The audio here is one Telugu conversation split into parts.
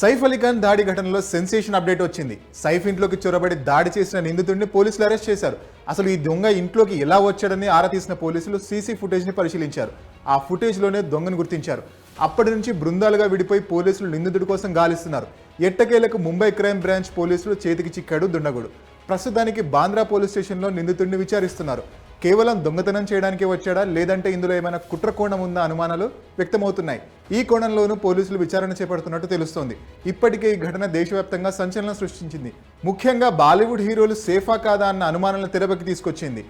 సైఫ్ అలీ ఖాన్ దాడి ఘటనలో సెన్సేషన్ అప్డేట్ వచ్చింది. సైఫ్ ఇంట్లోకి చొరబడి దాడి చేసిన నిందితుడిని పోలీసులు అరెస్ట్ చేశారు. అసలు ఈ దొంగ ఇంట్లోకి ఎలా వచ్చాడని ఆరా తీసిన పోలీసులు సీసీ ఫుటేజ్ని పరిశీలించారు. ఆ ఫుటేజ్లోనే దొంగను గుర్తించారు. అప్పటి నుంచి బృందాలుగా విడిపోయి పోలీసులు నిందితుడి కోసం గాలిస్తున్నారు. ఎట్టకేలకు ముంబై క్రైమ్ బ్రాంచ్ పోలీసులు చేతికి చిక్కాడు దుండగుడు. ప్రస్తుతానికి బాంద్రా పోలీస్ స్టేషన్లో నిందితుడిని విచారిస్తున్నారు. కేవలం దొంగతనం చేయడానికి వచ్చాడా? లేదంటే ఇందులో ఏమైనా కుట్ర కోణం ఉందా? అనుమానాలు వ్యక్తమవుతున్నాయి. ఈ కోణంలోనూ పోలీసులు విచారణ చేపడుతున్నట్టు తెలుస్తోంది. ఇప్పటికే ఈ ఘటన దేశవ్యాప్తంగా సంచలనం సృష్టించింది. ముఖ్యంగా బాలీవుడ్ హీరోలు సేఫా కాదా అన్న అనుమానాలను తెరపకి తీసుకొచ్చింది.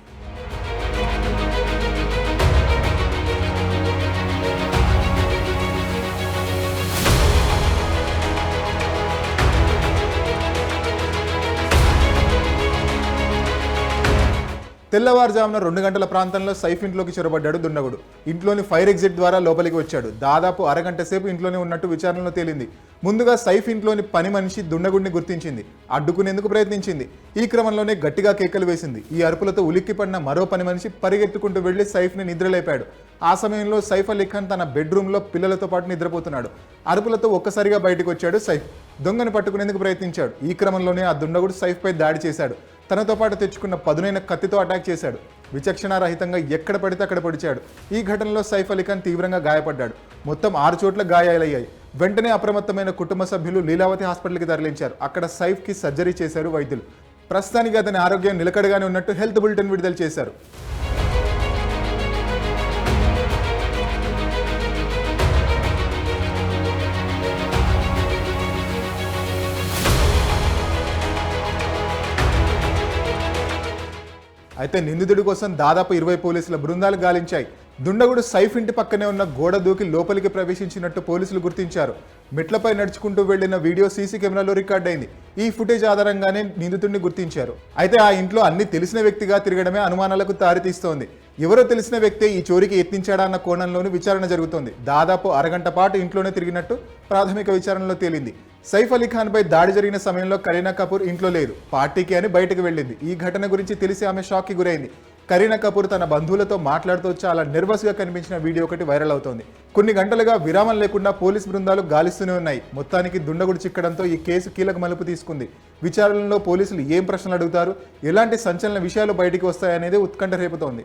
తెల్లవారుజామున రెండు గంటల ప్రాంతంలో సైఫ్ ఇంట్లోకి చొరబడ్డాడు దుండగుడు ఇంట్లోని ఫైర్ ఎగ్జిట్ ద్వారా లోపలికి వచ్చాడు. దాదాపు అరగంట సేపు ఇంట్లోనే ఉన్నట్టు విచారణలో తేలింది. ముందుగా సైఫ్ ఇంట్లోని పని మనిషి దుండగుడిని గుర్తించింది. అడ్డుకునేందుకు ప్రయత్నించింది. ఈ క్రమంలోనే గట్టిగా కేకలు వేసింది. ఈ అరుపులతో ఉలిక్కిపడిన మరో పని మనిషి పరిగెత్తుకుంటూ వెళ్ళి సైఫ్ని నిద్రలేపాడు. ఆ సమయంలో సైఫ్ అలీ ఖాన్ తన బెడ్రూమ్లో పిల్లలతో పాటు నిద్రపోతున్నాడు. అరుపులతో ఒక్కసారిగా బయటకు వచ్చాడు సైఫ్. దొంగను పట్టుకునేందుకు ప్రయత్నించాడు. ఈ క్రమంలోనే ఆ దుండగుడు సైఫ్పై దాడి చేశాడు. తనతో పాటు తెచ్చుకున్న పదునైన కత్తితో అటాక్ చేశాడు. విచక్షణారహితంగా ఎక్కడ పడితే అక్కడ పొడిచాడు. ఈ ఘటనలో సైఫ్ అలీ ఖాన్ తీవ్రంగా గాయపడ్డాడు. మొత్తం ఆరు చోట్ల గాయాలయ్యాయి. వెంటనే అప్రమత్తమైన కుటుంబ సభ్యులు లీలావతి హాస్పిటల్కి తరలించారు. అక్కడ సైఫ్కి సర్జరీ చేశారు వైద్యులు. ప్రస్తుతానికి అతని ఆరోగ్యం నిలకడగానే ఉన్నట్టు హెల్త్ బులెటిన్ విడుదల చేశారు. అయితే నిందితుడి కోసం దాదాపు ఇరవై పోలీసుల బృందాలు గాలించాయి. దుండగుడు సైఫ్ ఇంటి పక్కనే ఉన్న గోడ దూకి లోపలికి ప్రవేశించినట్టు పోలీసులు గుర్తించారు. మెట్లపై నడుచుకుంటూ వెళ్ళిన వీడియో సీసీ కెమెరాలో రికార్డ్ అయింది ఈ ఫుటేజ్ ఆధారంగానే నిందితుడిని గుర్తించారు. అయితే ఆ ఇంట్లో అన్ని తెలిసిన వ్యక్తిగా తిరగడమే అనుమానాలకు తారితీస్తోంది ఎవరో తెలిసిన వ్యక్తే ఈ చోరీకి యత్నించాడా అన్న కోణంలోనూ విచారణ జరుగుతోంది. దాదాపు అరగంట పాటు ఇంట్లోనే తిరిగినట్టు ప్రాథమిక విచారణలో తేలింది. సైఫ్ అలీ ఖాన్ పై దాడి జరిగిన సమయంలో కరీనా కపూర్ ఇంట్లో లేదు. పార్టీకి అని బయటకు వెళ్ళింది. ఈ ఘటన గురించి తెలిసి ఆమె షాక్కి గురైంది. కరీనా కపూర్ తన బంధువులతో మాట్లాడుతూ చాలా nervous గా కనిపించిన వీడియో ఒకటి వైరల్ అవుతోంది. కొన్ని గంటలుగా విరామం లేకుండా పోలీస్ బృందాలు గాలిస్తూనే ఉన్నాయి. మొత్తానికి దుండగుడు చిక్కడంతో ఈ కేసు కీలక మలుపు తీసుకుంది. విచారణలో పోలీసులు ఏం ప్రశ్నలు అడుగుతారు? ఎలాంటి సంచలన విషయాలు బయటికి వస్తాయనేది ఉత్కంఠ రేపుతోంది.